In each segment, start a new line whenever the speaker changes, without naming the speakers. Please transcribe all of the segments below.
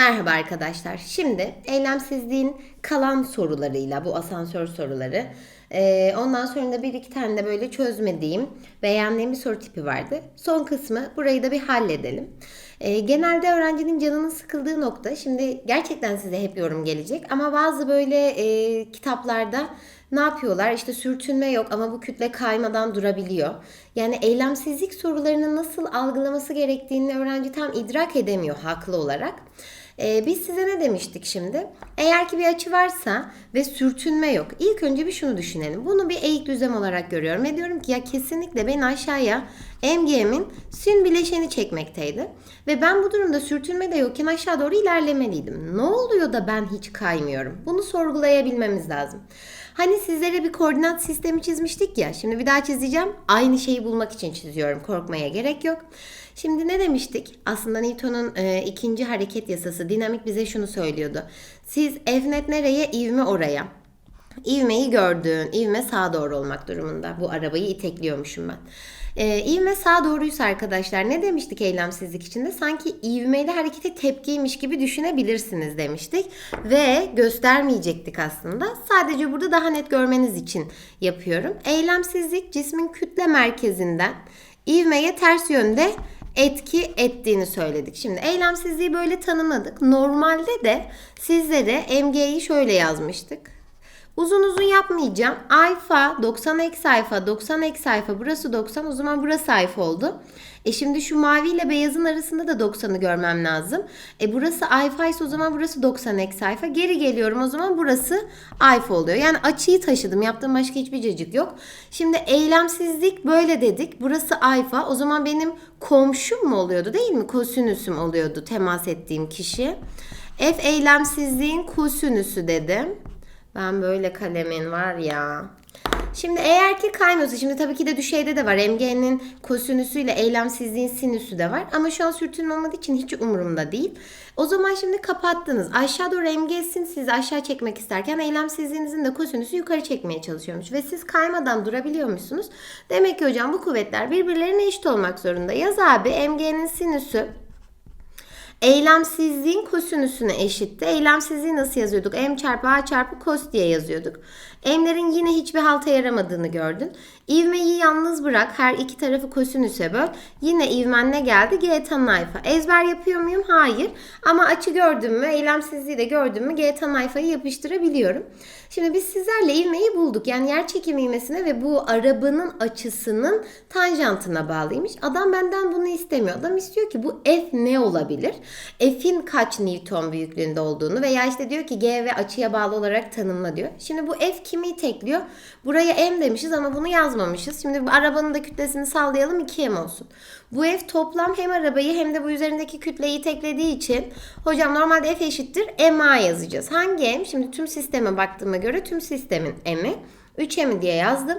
Merhaba arkadaşlar. Şimdi eylemsizliğin kalan sorularıyla bu asansör soruları. e, ondan sonra da bir iki tane de böyle çözmediğim, beğendiğim bir soru tipi vardı. Son kısmı burayı da bir halledelim. E, genelde öğrencinin canının sıkıldığı nokta. Şimdi gerçekten size hep yorum gelecek ama bazı böyle e, kitaplarda ne yapıyorlar? İşte sürtünme yok ama bu kütle kaymadan durabiliyor. Yani eylemsizlik sorularını nasıl algılaması gerektiğini öğrenci tam idrak edemiyor haklı olarak. Ee, biz size ne demiştik şimdi? Eğer ki bir açı varsa ve sürtünme yok. İlk önce bir şunu düşünelim. Bunu bir eğik düzlem olarak görüyorum ve diyorum ki ya kesinlikle ben aşağıya MGM'in sin bileşeni çekmekteydi. Ve ben bu durumda sürtünme de yokken aşağı doğru ilerlemeliydim. Ne oluyor da ben hiç kaymıyorum? Bunu sorgulayabilmemiz lazım. Hani sizlere bir koordinat sistemi çizmiştik ya. Şimdi bir daha çizeceğim. Aynı şeyi bulmak için çiziyorum. Korkmaya gerek yok. Şimdi ne demiştik? Aslında Newton'un e, ikinci hareket yasası dinamik bize şunu söylüyordu. Siz F net nereye, ivme oraya. İvmeyi gördün. İvme sağa doğru olmak durumunda. Bu arabayı itekliyormuşum ben. Ee, ivme sağa doğruysa arkadaşlar ne demiştik eylemsizlik içinde? Sanki ivmeli harekete tepkiymiş gibi düşünebilirsiniz demiştik. Ve göstermeyecektik aslında. Sadece burada daha net görmeniz için yapıyorum. Eylemsizlik cismin kütle merkezinden ivmeye ters yönde etki ettiğini söyledik. Şimdi eylemsizliği böyle tanımladık. Normalde de sizlere MG'yi şöyle yazmıştık. Uzun uzun yapmayacağım. Alfa 90 ek sayfa 90 ek sayfa burası 90 o zaman burası alfa oldu. E şimdi şu mavi ile beyazın arasında da 90'ı görmem lazım. E burası alfa ise o zaman burası 90 ek sayfa. Geri geliyorum o zaman burası alfa oluyor. Yani açıyı taşıdım. Yaptığım başka hiçbir cacık yok. Şimdi eylemsizlik böyle dedik. Burası alfa. O zaman benim komşum mu oluyordu değil mi? Kosinüsüm oluyordu temas ettiğim kişi. F eylemsizliğin kosinüsü dedim. Ben böyle kalemin var ya. Şimdi eğer ki kaymıyorsa şimdi tabii ki de düşeyde de var. MG'nin kosinüsüyle eylemsizliğin sinüsü de var. Ama şu an sürtünme olmadığı için hiç umurumda değil. O zaman şimdi kapattınız. Aşağı doğru MG'sin sizi aşağı çekmek isterken eylemsizliğinizin de kosinüsü yukarı çekmeye çalışıyormuş. Ve siz kaymadan durabiliyormuşsunuz. Demek ki hocam bu kuvvetler birbirlerine eşit olmak zorunda. Yaz abi MG'nin sinüsü eylemsizliğin kosinüsüne eşitti. Eylemsizliği nasıl yazıyorduk? M çarpı A çarpı cos diye yazıyorduk. M'lerin yine hiçbir halta yaramadığını gördün. İvmeyi yalnız bırak. Her iki tarafı kosinüse böl. Yine ivmen ne geldi? G tan alfa. Ezber yapıyor muyum? Hayır. Ama açı gördüm mü, eylemsizliği de gördüm mü G tan alfayı yapıştırabiliyorum. Şimdi biz sizlerle ivmeyi bulduk. Yani yer çekim ivmesine ve bu arabanın açısının tanjantına bağlıymış. Adam benden bunu istemiyor. Adam istiyor ki bu F ne olabilir? F'in kaç Newton büyüklüğünde olduğunu veya işte diyor ki G ve açıya bağlı olarak tanımla diyor. Şimdi bu F kimi itekliyor? Buraya M demişiz ama bunu yazmamışız. Şimdi arabanın da kütlesini sallayalım 2M olsun. Bu F toplam hem arabayı hem de bu üzerindeki kütleyi iteklediği için hocam normalde F eşittir MA yazacağız. Hangi M? Şimdi tüm sisteme baktığıma göre tüm sistemin M'i 3M diye yazdım.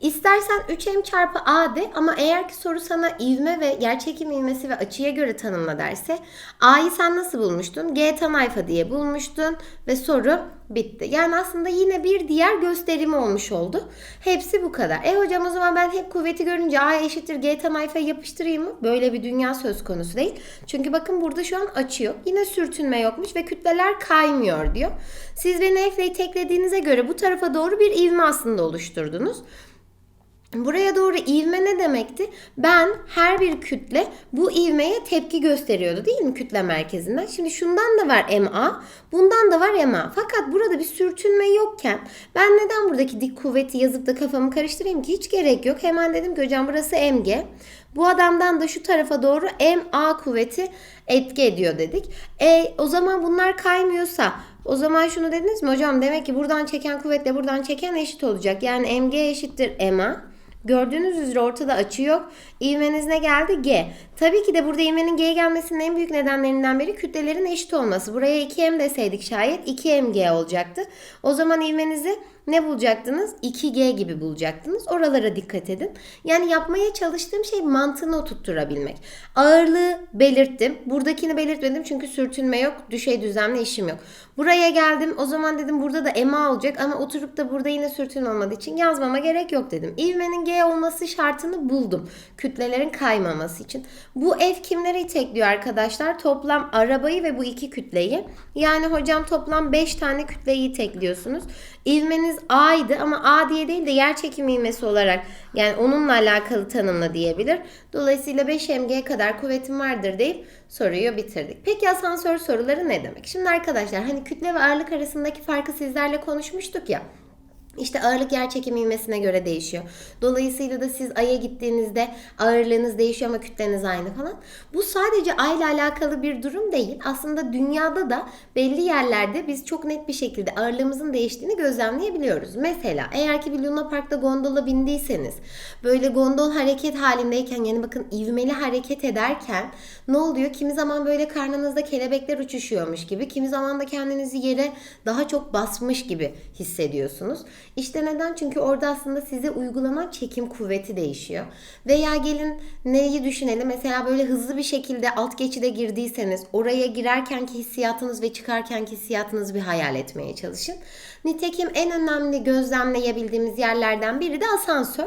İstersen 3m çarpı a de ama eğer ki soru sana ivme ve yerçekim ivmesi ve açıya göre tanımla derse a'yı sen nasıl bulmuştun? G tan alfa diye bulmuştun ve soru bitti. Yani aslında yine bir diğer gösterim olmuş oldu. Hepsi bu kadar. E hocam o zaman ben hep kuvveti görünce a eşittir G tan alfa yapıştırayım mı? Böyle bir dünya söz konusu değil. Çünkü bakın burada şu an açı yok. Yine sürtünme yokmuş ve kütleler kaymıyor diyor. Siz beni F ile teklediğinize göre bu tarafa doğru bir ivme aslında oluşturdunuz. Buraya doğru ivme ne demekti? Ben her bir kütle bu ivmeye tepki gösteriyordu değil mi kütle merkezinden? Şimdi şundan da var MA, bundan da var MA. Fakat burada bir sürtünme yokken ben neden buradaki dik kuvveti yazıp da kafamı karıştırayım ki? Hiç gerek yok. Hemen dedim ki hocam burası MG. Bu adamdan da şu tarafa doğru MA kuvveti etki ediyor dedik. E o zaman bunlar kaymıyorsa o zaman şunu dediniz mi hocam demek ki buradan çeken kuvvetle buradan çeken eşit olacak. Yani MG eşittir MA. Gördüğünüz üzere ortada açı yok. İvmeniz ne geldi? G. Tabii ki de burada ivmenin G gelmesinin en büyük nedenlerinden biri kütlelerin eşit olması. Buraya 2M deseydik şayet 2MG olacaktı. O zaman ivmenizi ne bulacaktınız? 2G gibi bulacaktınız. Oralara dikkat edin. Yani yapmaya çalıştığım şey mantığını oturtturabilmek. Ağırlığı belirttim. Buradakini belirtmedim çünkü sürtünme yok. Düşey düzlemle işim yok. Buraya geldim. O zaman dedim burada da ema olacak ama oturup da burada yine sürtünme olmadığı için yazmama gerek yok dedim. İvmenin G olması şartını buldum. Kütlelerin kaymaması için. Bu F kimleri itekliyor arkadaşlar? Toplam arabayı ve bu iki kütleyi. Yani hocam toplam 5 tane kütleyi itekliyorsunuz. İvmeniz A'ydı ama A diye değil de yer çekimi ivmesi olarak yani onunla alakalı tanımla diyebilir. Dolayısıyla 5 mg kadar kuvvetim vardır deyip soruyu bitirdik. Peki asansör soruları ne demek? Şimdi arkadaşlar hani kütle ve ağırlık arasındaki farkı sizlerle konuşmuştuk ya. İşte ağırlık yer çekimi ivmesine göre değişiyor. Dolayısıyla da siz Ay'a gittiğinizde ağırlığınız değişiyor ama kütleniz aynı falan. Bu sadece Ay ile alakalı bir durum değil. Aslında dünyada da belli yerlerde biz çok net bir şekilde ağırlığımızın değiştiğini gözlemleyebiliyoruz. Mesela eğer ki bir Luna Park'ta gondola bindiyseniz böyle gondol hareket halindeyken yani bakın ivmeli hareket ederken ne oluyor? Kimi zaman böyle karnınızda kelebekler uçuşuyormuş gibi, kimi zaman da kendinizi yere daha çok basmış gibi hissediyorsunuz. İşte neden? Çünkü orada aslında size uygulanan çekim kuvveti değişiyor. Veya gelin neyi düşünelim? Mesela böyle hızlı bir şekilde alt geçide girdiyseniz oraya girerkenki hissiyatınız ve çıkarkenki hissiyatınızı bir hayal etmeye çalışın. Nitekim en önemli gözlemleyebildiğimiz yerlerden biri de asansör.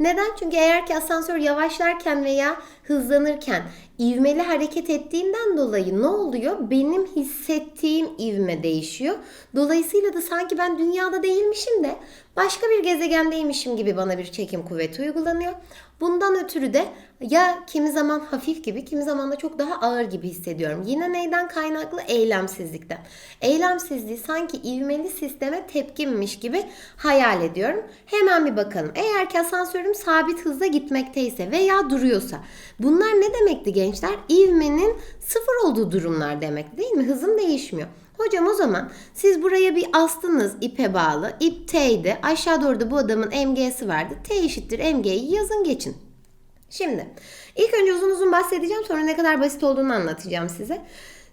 Neden? Çünkü eğer ki asansör yavaşlarken veya hızlanırken ivmeli hareket ettiğinden dolayı ne oluyor? Benim hissettiğim ivme değişiyor. Dolayısıyla da sanki ben dünyada değilmişim de başka bir gezegendeymişim gibi bana bir çekim kuvveti uygulanıyor. Bundan ötürü de ya kimi zaman hafif gibi, kimi zaman da çok daha ağır gibi hissediyorum. Yine neyden kaynaklı? Eylemsizlikten. Eylemsizliği sanki ivmeli sisteme tepkimmiş gibi hayal ediyorum. Hemen bir bakalım. Eğer ki asansörüm sabit hızla gitmekteyse veya duruyorsa bunlar ne demekti gençler? İvmenin sıfır olduğu durumlar demek değil mi? Hızım değişmiyor. Hocam o zaman siz buraya bir astınız ipe bağlı. İp T'ydi. Aşağı doğru da bu adamın MG'si vardı. T eşittir MG'yi yazın geçin. Şimdi ilk önce uzun uzun bahsedeceğim sonra ne kadar basit olduğunu anlatacağım size.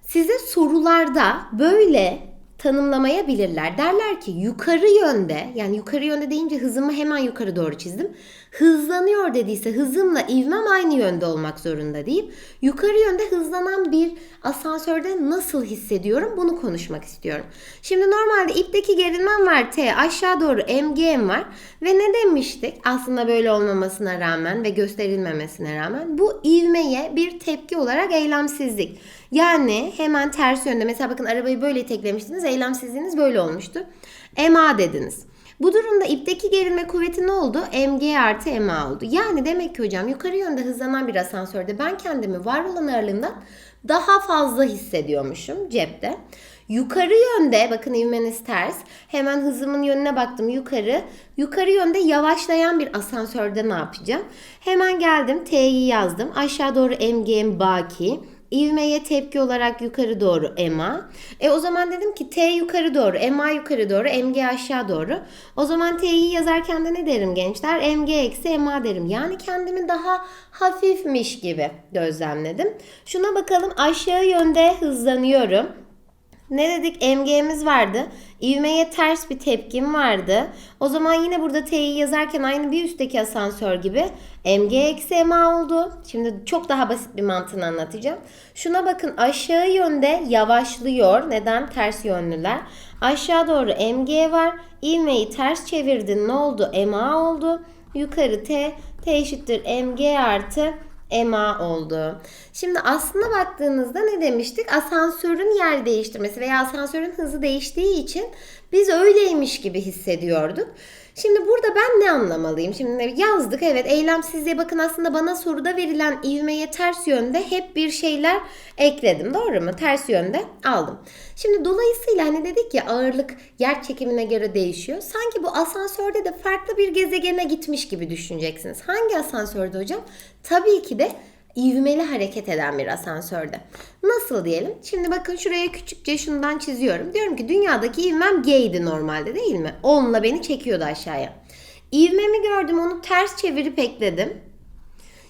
Size sorularda böyle tanımlamayabilirler. Derler ki yukarı yönde yani yukarı yönde deyince hızımı hemen yukarı doğru çizdim. Hızlanıyor dediyse hızımla ivmem aynı yönde olmak zorunda deyip yukarı yönde hızlanan bir asansörde nasıl hissediyorum bunu konuşmak istiyorum. Şimdi normalde ipteki gerilmem var T aşağı doğru MGM var ve ne demiştik aslında böyle olmamasına rağmen ve gösterilmemesine rağmen bu ivmeye bir tepki olarak eylemsizlik. Yani hemen ters yönde mesela bakın arabayı böyle iteklemiştiniz eylemsizliğiniz böyle olmuştu. MA dediniz. Bu durumda ipteki gerilme kuvveti ne oldu? mg artı ma oldu. Yani demek ki hocam yukarı yönde hızlanan bir asansörde ben kendimi var olan ağırlığımdan daha fazla hissediyormuşum cepte. Yukarı yönde bakın ivmeniz ters. Hemen hızımın yönüne baktım yukarı. Yukarı yönde yavaşlayan bir asansörde ne yapacağım? Hemen geldim T'yi yazdım. Aşağı doğru mg'm baki. İvmeye tepki olarak yukarı doğru EMA. E o zaman dedim ki T yukarı doğru, EMA yukarı doğru, MG aşağı doğru. O zaman T'yi yazarken de ne derim gençler? MG eksi EMA derim. Yani kendimi daha hafifmiş gibi gözlemledim. Şuna bakalım aşağı yönde hızlanıyorum. Ne dedik? MG'miz vardı. İvmeye ters bir tepkim vardı. O zaman yine burada T'yi yazarken aynı bir üstteki asansör gibi MG eksi MA oldu. Şimdi çok daha basit bir mantığını anlatacağım. Şuna bakın aşağı yönde yavaşlıyor. Neden? Ters yönlüler. Aşağı doğru MG var. İvmeyi ters çevirdin. Ne oldu? MA oldu. Yukarı T. T eşittir MG artı EMA oldu. Şimdi aslında baktığınızda ne demiştik? Asansörün yer değiştirmesi veya asansörün hızı değiştiği için biz öyleymiş gibi hissediyorduk. Şimdi burada ben ne anlamalıyım? Şimdi yazdık evet eylemsizliğe bakın aslında bana soruda verilen ivmeye ters yönde hep bir şeyler ekledim. Doğru mu? Ters yönde aldım. Şimdi dolayısıyla hani dedik ya ağırlık yer çekimine göre değişiyor. Sanki bu asansörde de farklı bir gezegene gitmiş gibi düşüneceksiniz. Hangi asansörde hocam? Tabii ki de ivmeli hareket eden bir asansörde. Nasıl diyelim? Şimdi bakın şuraya küçükçe şundan çiziyorum. Diyorum ki dünyadaki ivmem G'ydi normalde değil mi? Onunla beni çekiyordu aşağıya. İvmemi gördüm onu ters çevirip ekledim.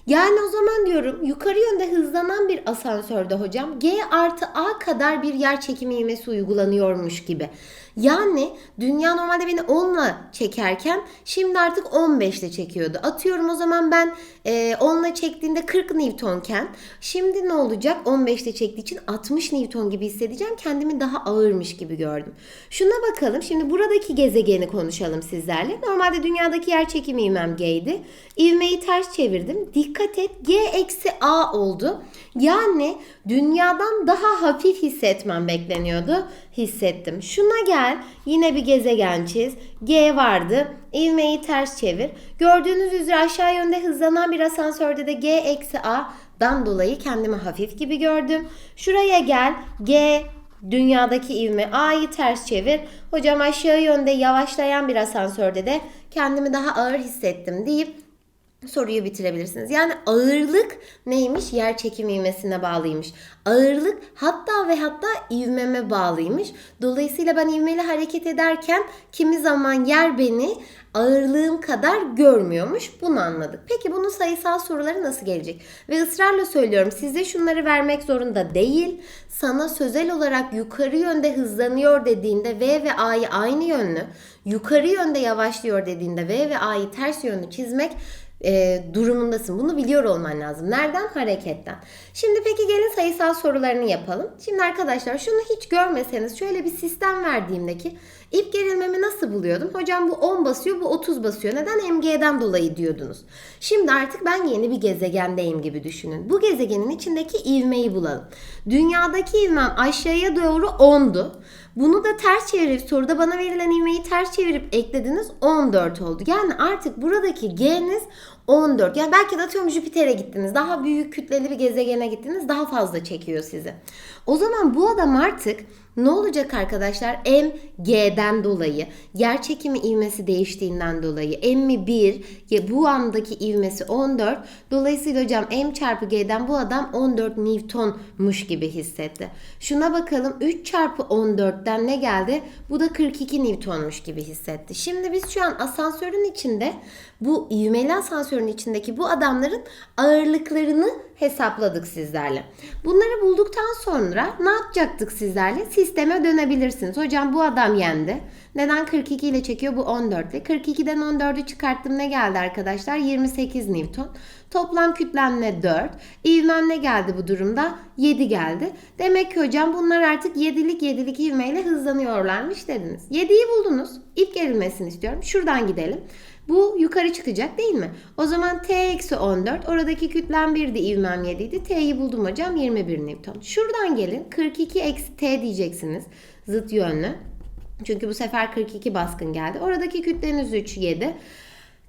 Yani o zaman diyorum yukarı yönde hızlanan bir asansörde hocam G artı A kadar bir yer çekimi ivmesi uygulanıyormuş gibi. Yani dünya normalde beni 10'la çekerken şimdi artık 15 ile çekiyordu. Atıyorum o zaman ben e, 10 ile çektiğinde 40 Newtonken şimdi ne olacak? 15 ile çektiği için 60 Newton gibi hissedeceğim. Kendimi daha ağırmış gibi gördüm. Şuna bakalım. Şimdi buradaki gezegeni konuşalım sizlerle. Normalde dünyadaki yer çekimi ivmem G'ydi. İvmeyi ters çevirdim. Dikkat et G eksi A oldu. Yani dünyadan daha hafif hissetmem bekleniyordu. Hissettim. Şuna gel. Yine bir gezegen çiz. G vardı. İvmeyi ters çevir. Gördüğünüz üzere aşağı yönde hızlanan bir asansörde de G eksi A'dan dolayı kendimi hafif gibi gördüm. Şuraya gel. G dünyadaki ivme A'yı ters çevir. Hocam aşağı yönde yavaşlayan bir asansörde de kendimi daha ağır hissettim deyip soruyu bitirebilirsiniz. Yani ağırlık neymiş? Yer çekim ivmesine bağlıymış. Ağırlık hatta ve hatta ivmeme bağlıymış. Dolayısıyla ben ivmeli hareket ederken kimi zaman yer beni ağırlığım kadar görmüyormuş. Bunu anladık. Peki bunun sayısal soruları nasıl gelecek? Ve ısrarla söylüyorum size şunları vermek zorunda değil. Sana sözel olarak yukarı yönde hızlanıyor dediğinde V ve A'yı aynı yönlü, yukarı yönde yavaşlıyor dediğinde V ve A'yı ters yönlü çizmek e, durumundasın. Bunu biliyor olman lazım. Nereden? Hareketten. Şimdi peki gelin sayısal sorularını yapalım. Şimdi arkadaşlar şunu hiç görmeseniz şöyle bir sistem verdiğimdeki ip gerilmemi nasıl buluyordum? Hocam bu 10 basıyor, bu 30 basıyor. Neden? MG'den dolayı diyordunuz. Şimdi artık ben yeni bir gezegendeyim gibi düşünün. Bu gezegenin içindeki ivmeyi bulalım. Dünyadaki ivmem aşağıya doğru 10'du. Bunu da ters çevirip soruda bana verilen ivmeyi ters çevirip eklediniz 14 oldu. Yani artık buradaki G'niz 14. Yani belki de atıyorum Jüpiter'e gittiniz. Daha büyük kütleli bir gezegene gittiniz. Daha fazla çekiyor sizi. O zaman bu adam artık ne olacak arkadaşlar? M G'den dolayı, yer çekimi ivmesi değiştiğinden dolayı M 1, bu andaki ivmesi 14. Dolayısıyla hocam M çarpı G'den bu adam 14 Newton'muş gibi hissetti. Şuna bakalım 3 çarpı 14'ten ne geldi? Bu da 42 Newton'muş gibi hissetti. Şimdi biz şu an asansörün içinde bu ivmeli asansörün içindeki bu adamların ağırlıklarını hesapladık sizlerle. Bunları bulduktan sonra ne yapacaktık sizlerle? Sisteme dönebilirsiniz. Hocam bu adam yendi. Neden 42 ile çekiyor? Bu 14 ile. 42'den 14'ü çıkarttım ne geldi arkadaşlar? 28 Newton. Toplam kütlenme 4. İvmem ne geldi bu durumda? 7 geldi. Demek ki hocam bunlar artık 7'lik 7'lik ivmeyle hızlanıyorlarmış dediniz. 7'yi buldunuz. İp gerilmesini istiyorum. Şuradan gidelim. Bu yukarı çıkacak değil mi? O zaman T eksi 14. Oradaki kütlem 1'di ivmem 7 idi. T'yi buldum hocam 21 Newton. Şuradan gelin 42 eksi T diyeceksiniz. Zıt yönlü. Çünkü bu sefer 42 baskın geldi. Oradaki kütleniz 3, 7.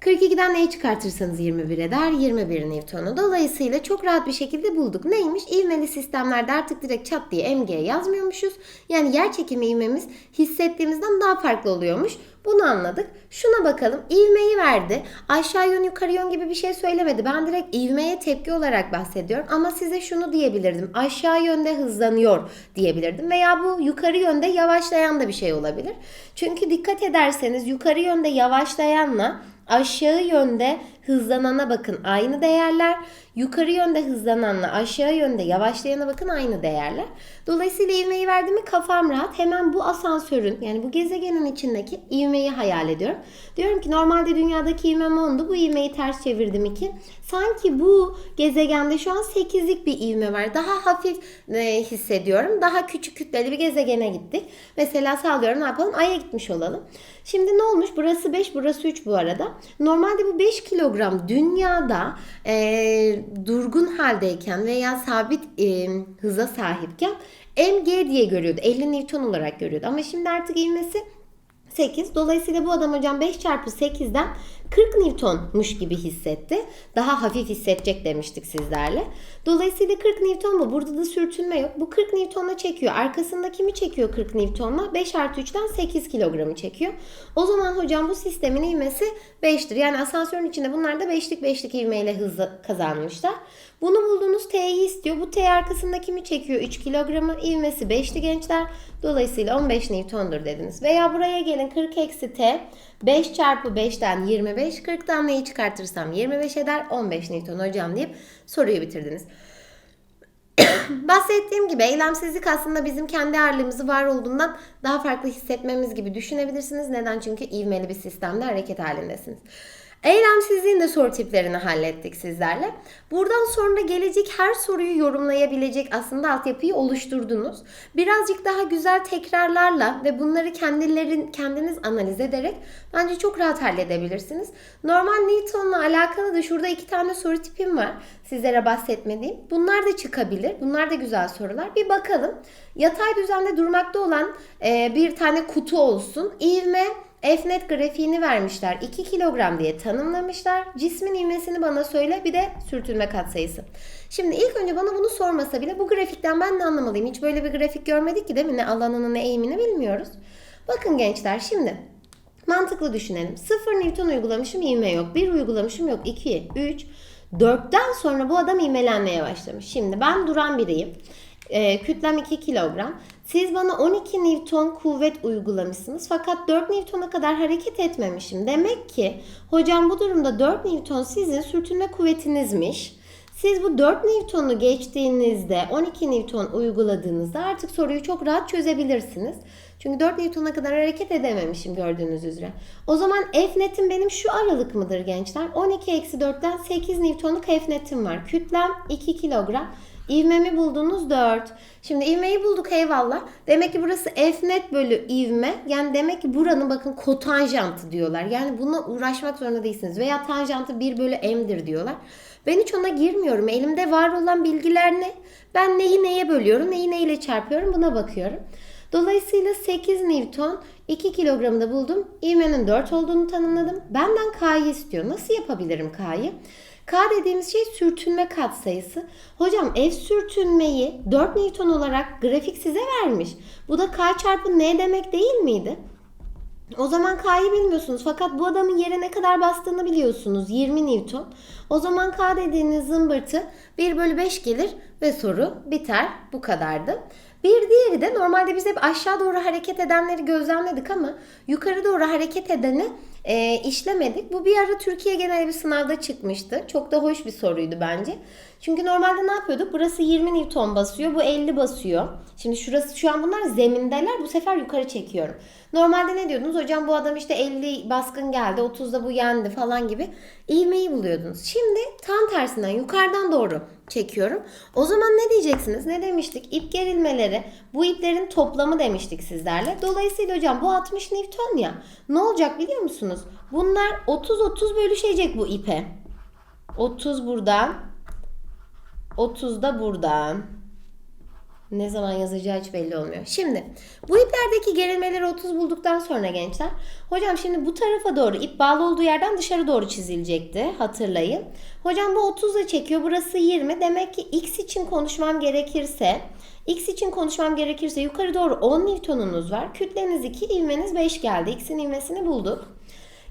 42'den neyi çıkartırsanız 21 eder? 21 Newton'u. Dolayısıyla çok rahat bir şekilde bulduk. Neymiş? İvmeli sistemlerde artık direkt çat diye mg yazmıyormuşuz. Yani yer çekimi ivmemiz hissettiğimizden daha farklı oluyormuş. Bunu anladık. Şuna bakalım. İvmeyi verdi. Aşağı yön yukarı yön gibi bir şey söylemedi. Ben direkt ivmeye tepki olarak bahsediyorum. Ama size şunu diyebilirdim. Aşağı yönde hızlanıyor diyebilirdim. Veya bu yukarı yönde yavaşlayan da bir şey olabilir. Çünkü dikkat ederseniz yukarı yönde yavaşlayanla aşağı yönde hızlanana bakın aynı değerler. Yukarı yönde hızlananla aşağı yönde yavaşlayana bakın aynı değerler. Dolayısıyla ivmeyi verdiğimi kafam rahat. Hemen bu asansörün yani bu gezegenin içindeki ivmeyi hayal ediyorum. Diyorum ki normalde dünyadaki ivmem 10'du. Bu ivmeyi ters çevirdim 2. Sanki bu gezegende şu an 8'lik bir ivme var. Daha hafif e, hissediyorum. Daha küçük kütleli bir gezegene gittik. Mesela sağlıyorum ne yapalım? Ay'a gitmiş olalım. Şimdi ne olmuş? Burası 5, burası 3 bu arada. Normalde bu 5 kilogram dünyada e, durgun haldeyken veya sabit e, hıza sahipken mg diye görüyordu. 50 Newton olarak görüyordu. Ama şimdi artık ivmesi 8. Dolayısıyla bu adam hocam 5 çarpı 8'den 40 Newton'muş gibi hissetti. Daha hafif hissedecek demiştik sizlerle. Dolayısıyla 40 Newton bu. Burada da sürtünme yok. Bu 40 Newton'la çekiyor. Arkasında kimi çekiyor 40 Newton'la? 5 artı 3'ten 8 kilogramı çekiyor. O zaman hocam bu sistemin ivmesi 5'tir. Yani asansörün içinde bunlar da 5'lik 5'lik ivmeyle hızlı kazanmışlar. Bunu bulduğunuz T'yi istiyor. Bu T arkasında kimi çekiyor? 3 kilogramı. İvmesi 5'ti gençler. Dolayısıyla 15 Newton'dur dediniz. Veya buraya gelin 40 eksi T 5 çarpı 5'ten 25 25. 40'tan neyi çıkartırsam 25 eder. 15 Newton hocam deyip soruyu bitirdiniz. Bahsettiğim gibi eylemsizlik aslında bizim kendi ağırlığımızı var olduğundan daha farklı hissetmemiz gibi düşünebilirsiniz. Neden? Çünkü ivmeli bir sistemde hareket halindesiniz. Eylemsizliğin de soru tiplerini hallettik sizlerle. Buradan sonra gelecek her soruyu yorumlayabilecek aslında altyapıyı oluşturdunuz. Birazcık daha güzel tekrarlarla ve bunları kendilerin kendiniz analiz ederek bence çok rahat halledebilirsiniz. Normal Newton'la alakalı da şurada iki tane soru tipim var sizlere bahsetmediğim. Bunlar da çıkabilir. Bunlar da güzel sorular. Bir bakalım. Yatay düzende durmakta olan bir tane kutu olsun. İvme Fnet grafiğini vermişler. 2 kilogram diye tanımlamışlar. Cismin ivmesini bana söyle bir de sürtünme katsayısı. Şimdi ilk önce bana bunu sormasa bile bu grafikten ben ne anlamalıyım? Hiç böyle bir grafik görmedik ki değil mi? Ne alanını ne eğimini bilmiyoruz. Bakın gençler şimdi mantıklı düşünelim. 0 Newton uygulamışım ivme yok. 1 uygulamışım yok. 2, 3, 4'ten sonra bu adam ivmelenmeye başlamış. Şimdi ben duran biriyim. E, kütlem 2 kilogram. Siz bana 12 Newton kuvvet uygulamışsınız fakat 4 Newton'a kadar hareket etmemişim. Demek ki hocam bu durumda 4 Newton sizin sürtünme kuvvetinizmiş. Siz bu 4 Newton'u geçtiğinizde 12 Newton uyguladığınızda artık soruyu çok rahat çözebilirsiniz. Çünkü 4 Newton'a kadar hareket edememişim gördüğünüz üzere. O zaman F netim benim şu aralık mıdır gençler? 12 eksi 4'ten 8 Newton'luk F netim var. Kütlem 2 kilogram. İvmemi buldunuz 4. Şimdi ivmeyi bulduk eyvallah. Demek ki burası F net bölü ivme. Yani demek ki buranın bakın kotanjantı diyorlar. Yani bununla uğraşmak zorunda değilsiniz. Veya tanjantı 1 bölü m'dir diyorlar. Ben hiç ona girmiyorum. Elimde var olan bilgiler ne? Ben neyi neye bölüyorum, neyi neyle çarpıyorum buna bakıyorum. Dolayısıyla 8 Newton 2 kilogramı da buldum. İvmenin 4 olduğunu tanımladım. Benden K'yı istiyor. Nasıl yapabilirim K'yı? K dediğimiz şey sürtünme katsayısı. Hocam F sürtünmeyi 4 Newton olarak grafik size vermiş. Bu da K çarpı N demek değil miydi? O zaman K'yı bilmiyorsunuz fakat bu adamın yere ne kadar bastığını biliyorsunuz. 20 Newton. O zaman K dediğiniz zımbırtı 1 bölü 5 gelir ve soru biter. Bu kadardı. Bir diğeri de normalde biz hep aşağı doğru hareket edenleri gözlemledik ama yukarı doğru hareket edeni e, işlemedik. Bu bir ara Türkiye genel bir sınavda çıkmıştı. Çok da hoş bir soruydu bence. Çünkü normalde ne yapıyorduk? Burası 20 Newton basıyor, bu 50 basıyor. Şimdi şurası şu an bunlar zemindeler. Bu sefer yukarı çekiyorum. Normalde ne diyordunuz? Hocam bu adam işte 50 baskın geldi, 30'da bu yendi falan gibi ivmeyi buluyordunuz. Şimdi tam tersinden yukarıdan doğru çekiyorum. O zaman ne diyeceksiniz? Ne demiştik? İp gerilmeleri bu iplerin toplamı demiştik sizlerle. Dolayısıyla hocam bu 60 Newton ya. Ne olacak biliyor musunuz? Bunlar 30-30 bölüşecek bu ipe. 30 buradan. 30 da buradan. Ne zaman yazacağı hiç belli olmuyor. Şimdi bu iplerdeki gerilmeleri 30 bulduktan sonra gençler. Hocam şimdi bu tarafa doğru ip bağlı olduğu yerden dışarı doğru çizilecekti. Hatırlayın. Hocam bu 30'la çekiyor. Burası 20. Demek ki x için konuşmam gerekirse X için konuşmam gerekirse yukarı doğru 10 Newton'unuz var. Kütleniz 2, ivmeniz 5 geldi. X'in ivmesini bulduk.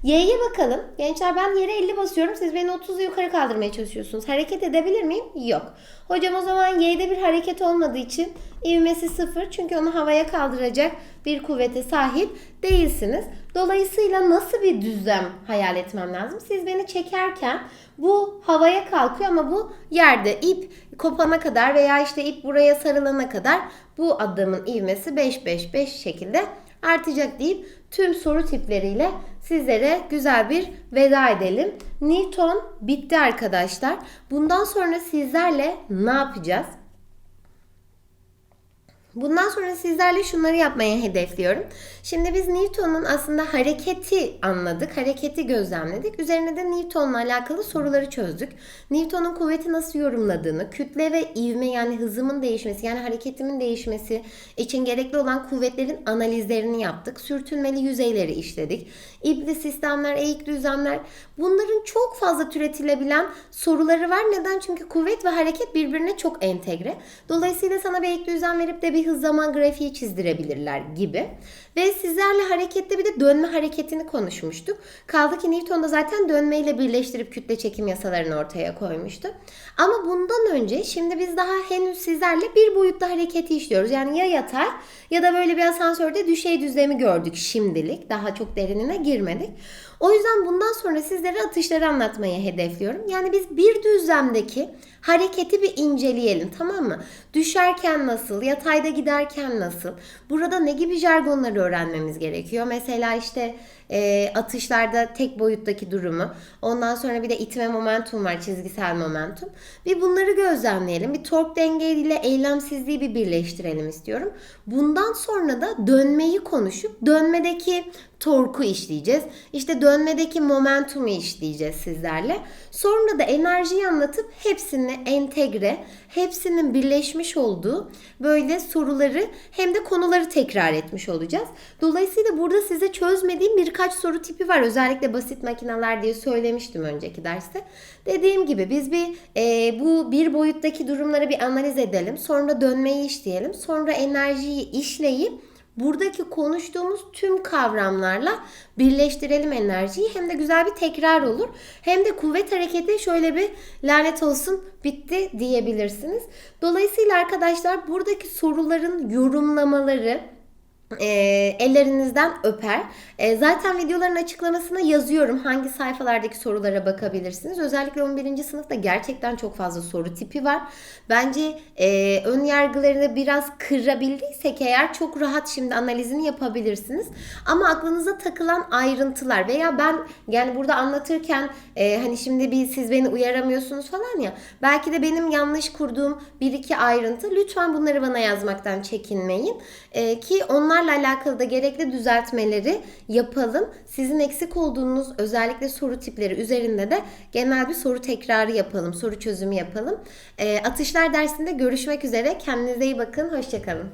Y'ye bakalım. Gençler ben yere 50 basıyorum. Siz beni 30'u yukarı kaldırmaya çalışıyorsunuz. Hareket edebilir miyim? Yok. Hocam o zaman Y'de bir hareket olmadığı için ivmesi 0. Çünkü onu havaya kaldıracak bir kuvvete sahip değilsiniz. Dolayısıyla nasıl bir düzlem hayal etmem lazım? Siz beni çekerken bu havaya kalkıyor ama bu yerde ip kopana kadar veya işte ip buraya sarılana kadar bu adamın ivmesi 5-5-5 şekilde artacak deyip tüm soru tipleriyle sizlere güzel bir veda edelim. Newton bitti arkadaşlar. Bundan sonra sizlerle ne yapacağız? Bundan sonra sizlerle şunları yapmaya hedefliyorum. Şimdi biz Newton'un aslında hareketi anladık, hareketi gözlemledik. Üzerine de Newton'la alakalı soruları çözdük. Newton'un kuvveti nasıl yorumladığını, kütle ve ivme yani hızımın değişmesi yani hareketimin değişmesi için gerekli olan kuvvetlerin analizlerini yaptık. Sürtünmeli yüzeyleri işledik. İpli sistemler, eğik düzlemler bunların çok fazla türetilebilen soruları var. Neden? Çünkü kuvvet ve hareket birbirine çok entegre. Dolayısıyla sana bir eğik düzlem verip de bir hız zaman grafiği çizdirebilirler gibi. Ve sizlerle harekette bir de dönme hareketini konuşmuştuk. Kaldı ki Newton da zaten dönmeyle birleştirip kütle çekim yasalarını ortaya koymuştu. Ama bundan önce şimdi biz daha henüz sizlerle bir boyutlu hareketi işliyoruz. Yani ya yatay ya da böyle bir asansörde düşey düzlemi gördük şimdilik. Daha çok derinine girmedik. O yüzden bundan sonra sizlere atışları anlatmayı hedefliyorum. Yani biz bir düzlemdeki hareketi bir inceleyelim tamam mı? Düşerken nasıl, yatayda giderken nasıl, burada ne gibi jargonları öğrenmemiz gerekiyor? Mesela işte e, atışlarda tek boyuttaki durumu, ondan sonra bir de itme momentum var, çizgisel momentum. Bir bunları gözlemleyelim. Bir tork dengeyle eylemsizliği bir birleştirelim istiyorum. Bundan sonra da dönmeyi konuşup dönmedeki torku işleyeceğiz. İşte dönmedeki momentumu işleyeceğiz sizlerle. Sonra da enerjiyi anlatıp hepsini entegre, hepsinin birleşmiş olduğu böyle soruları hem de konuları tekrar etmiş olacağız. Dolayısıyla burada size çözmediğim birkaç soru tipi var. Özellikle basit makineler diye söylemiştim önceki derste. Dediğim gibi biz bir e, bu bir boyuttaki durumları bir analiz edelim. Sonra dönmeyi işleyelim. Sonra enerjiyi işleyip buradaki konuştuğumuz tüm kavramlarla birleştirelim enerjiyi. Hem de güzel bir tekrar olur. Hem de kuvvet hareketi şöyle bir lanet olsun bitti diyebilirsiniz. Dolayısıyla arkadaşlar buradaki soruların yorumlamaları e, ellerinizden öper. E, zaten videoların açıklamasına yazıyorum hangi sayfalardaki sorulara bakabilirsiniz. Özellikle 11. sınıfta gerçekten çok fazla soru tipi var. Bence e, ön yargılarını biraz kırabildiysek eğer çok rahat şimdi analizini yapabilirsiniz. Ama aklınıza takılan ayrıntılar veya ben yani burada anlatırken e, hani şimdi bir siz beni uyaramıyorsunuz falan ya belki de benim yanlış kurduğum bir iki ayrıntı lütfen bunları bana yazmaktan çekinmeyin. E, ki onlarla alakalı da gerekli düzeltmeleri yapalım. Sizin eksik olduğunuz özellikle soru tipleri üzerinde de genel bir soru tekrarı yapalım. Soru çözümü yapalım. E, atışlar dersinde görüşmek üzere. Kendinize iyi bakın. Hoşçakalın.